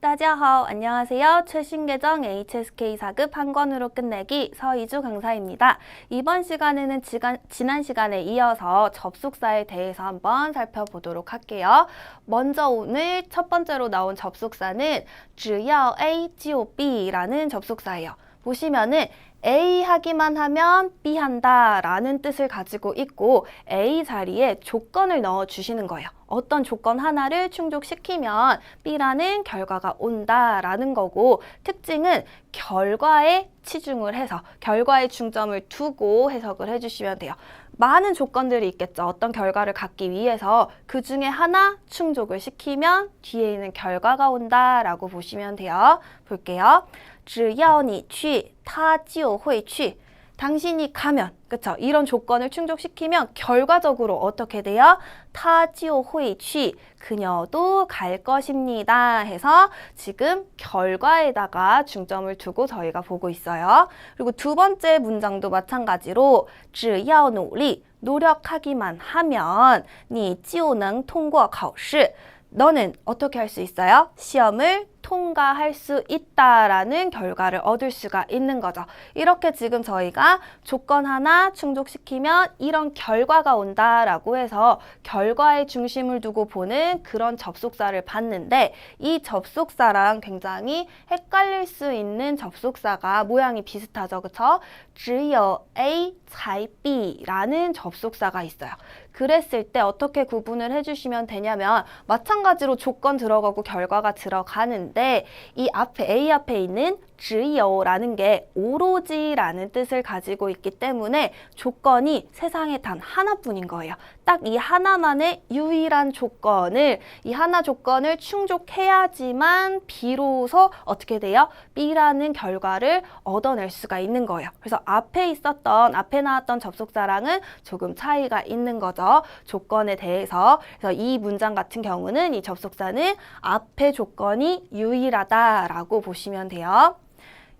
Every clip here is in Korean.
大家好, 안녕하세요. 최신 계정 HSK 4급 한 권으로 끝내기 서희주 강사입니다. 이번 시간에는 지간, 지난 시간에 이어서 접속사에 대해서 한번 살펴보도록 할게요. 먼저 오늘 첫 번째로 나온 접속사는 只要 A 就 B라는 접속사예요. 보시면은 A 하기만 하면 B 한다 라는 뜻을 가지고 있고 A 자리에 조건을 넣어 주시는 거예요. 어떤 조건 하나를 충족시키면 B라는 결과가 온다 라는 거고 특징은 결과에 치중을 해서 결과에 중점을 두고 해석을 해주시면 돼요. 많은 조건들이 있겠죠. 어떤 결과를 갖기 위해서 그 중에 하나 충족을 시키면 뒤에 있는 결과가 온다라고 보시면 돼요. 볼게요. 只要你去,他就会去. 당신이 가면, 그쵸? 이런 조건을 충족시키면 결과적으로 어떻게 돼요? 他就会去, 그녀도 갈 것입니다. 해서 지금 결과에다가 중점을 두고 저희가 보고 있어요. 그리고 두 번째 문장도 마찬가지로 只要努力, 노력하기만 하면 你就能通过考试. 너는 어떻게 할 수 있어요? 시험을 통과할 수 있다라는 결과를 얻을 수가 있는 거죠. 이렇게 지금 저희가 조건 하나 충족시키면 이런 결과가 온다라고 해서 결과에 중심을 두고 보는 그런 접속사를 봤는데 이 접속사랑 굉장히 헷갈릴 수 있는 접속사가 모양이 비슷하죠. 그쵸? 只有 A 才 B라는 접속사가 있어요. 그랬을 때 어떻게 구분을 해주시면 되냐면 마찬가지로 조건 들어가고 결과가 들어가는 데 이 앞에 A 앞에 있는 只有라는 게 오로지라는 뜻을 가지고 있기 때문에 조건이 세상에 단 하나뿐인 거예요. 딱 이 하나만의 유일한 조건을 이 하나 조건을 충족해야지만 비로소 어떻게 돼요? B라는 결과를 얻어낼 수가 있는 거예요. 그래서 앞에 있었던 앞에 나왔던 접속사랑은 조금 차이가 있는 거죠. 조건에 대해서 그래서 이 문장 같은 경우는 이 접속사는 앞에 조건이 유일하다라고 보시면 돼요.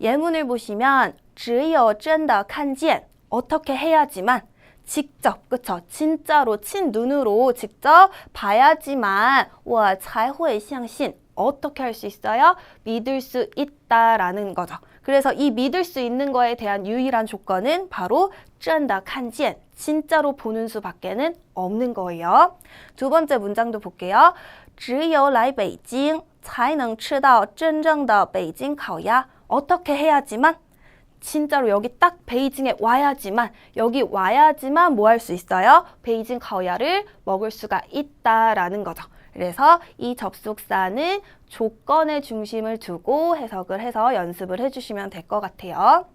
예문을 보시면 只有真的看见 어떻게 해야지만 직접 그쵸 진짜로 친 눈으로 직접 봐야지만 我才会相信 어떻게 할 수 있어요? 믿을 수 있다라는 거죠. 그래서 이 믿을 수 있는 거에 대한 유일한 조건은 바로 真的看见 진짜로 보는 수밖에는 없는 거예요. 두 번째 문장도 볼게요. 只有来北京才能吃到真正的北京烤鸭 어떻게 해야지만 진짜로 여기 딱 베이징에 와야지만 여기 와야지만 뭐 할 수 있어요? 베이징 가오야를 먹을 수가 있다라는 거죠. 그래서 이 접속사는 조건의 중심을 두고 해석을 해서 연습을 해주시면 될 것 같아요.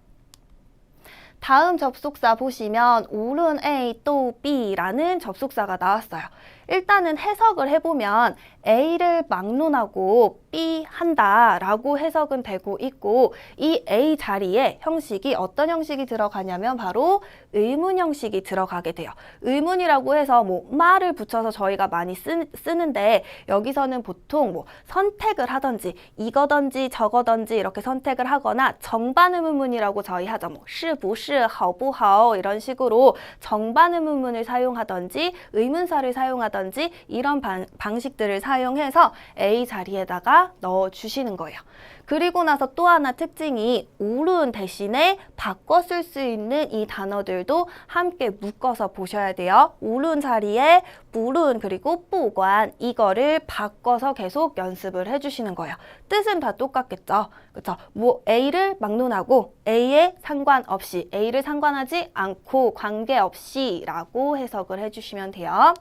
다음 접속사 보시면 오른 A 또 B라는 접속사가 나왔어요. 일단은 해석을 해보면 A를 막론하고 B 한다라고 해석은 되고 있고 이 A 자리에 형식이 어떤 형식이 들어가냐면 바로 의문 형식이 들어가게 돼요. 의문이라고 해서 뭐 말을 붙여서 저희가 많이 쓰, 쓰는데 여기서는 보통 뭐 선택을 하던지 이거던지 저거던지 이렇게 선택을 하거나 정반 의문문이라고 저희 하죠. 뭐 시不是, 好不好 이런 식으로 정반 의문문을 사용하던지 의문사를 사용하던지 한다든지 이런 방, 방식들을 사용해서 A 자리에다가 넣어 주시는 거예요. 그리고 나서 또 하나 특징이 오른 대신에 바꿔 쓸 수 있는 이 단어들도 함께 묶어서 보셔야 돼요. 오른 자리에 물은 그리고 뿌관 이거를 바꿔서 계속 연습을 해주시는 거예요. 뜻은 다 똑같겠죠. 그렇죠? 뭐 A를 막론하고 A에 상관없이 A를 상관하지 않고 관계없이라고 해석을 해주시면 돼요.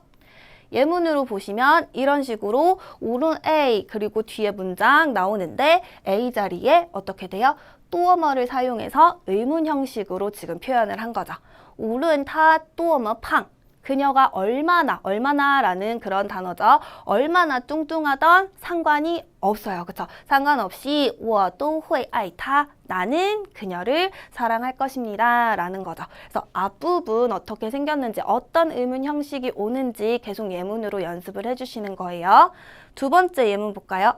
예문으로 보시면 이런 식으로 오른 A 그리고 뒤에 문장 나오는데 A 자리에 어떻게 돼요? 또어머를 사용해서 의문 형식으로 지금 표현을 한 거죠. 오른 타 또어머 팡 그녀가 얼마나 얼마나라는 그런 단어죠. 얼마나 뚱뚱하던 상관이 없어요. 그쵸? 상관없이 我都会爱她 나는 그녀를 사랑할 것입니다. 라는 거죠. 그래서 앞부분 어떻게 생겼는지 어떤 의문 형식이 오는지 계속 예문으로 연습을 해주시는 거예요. 두 번째 예문 볼까요?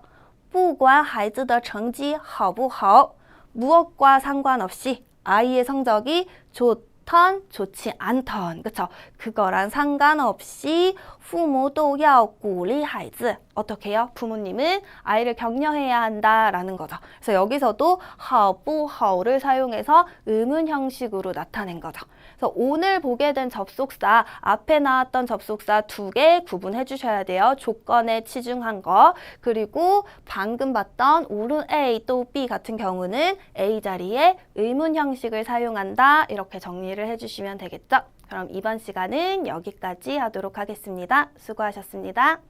不管孩子的成绩好不好 무엇과 상관없이 아이의 성적이 좋 좋던, 좋지 않던, 그쵸? 그거랑 상관없이 부모도 要鼓励孩子 어떻게요? 부모님은 아이를 격려해야 한다라는 거죠. 그래서 여기서도 하부하오를 사용해서 의문 형식으로 나타낸 거죠. 그래서 오늘 보게 된 접속사 앞에 나왔던 접속사 두 개 구분해 주셔야 돼요. 조건에 치중한 거 그리고 방금 봤던 오른 A 또 B 같은 경우는 A 자리에 의문 형식을 사용한다 이렇게 정리를 해주시면 되겠죠. 그럼 이번 시간은 여기까지 하도록 하겠습니다. 수고하셨습니다.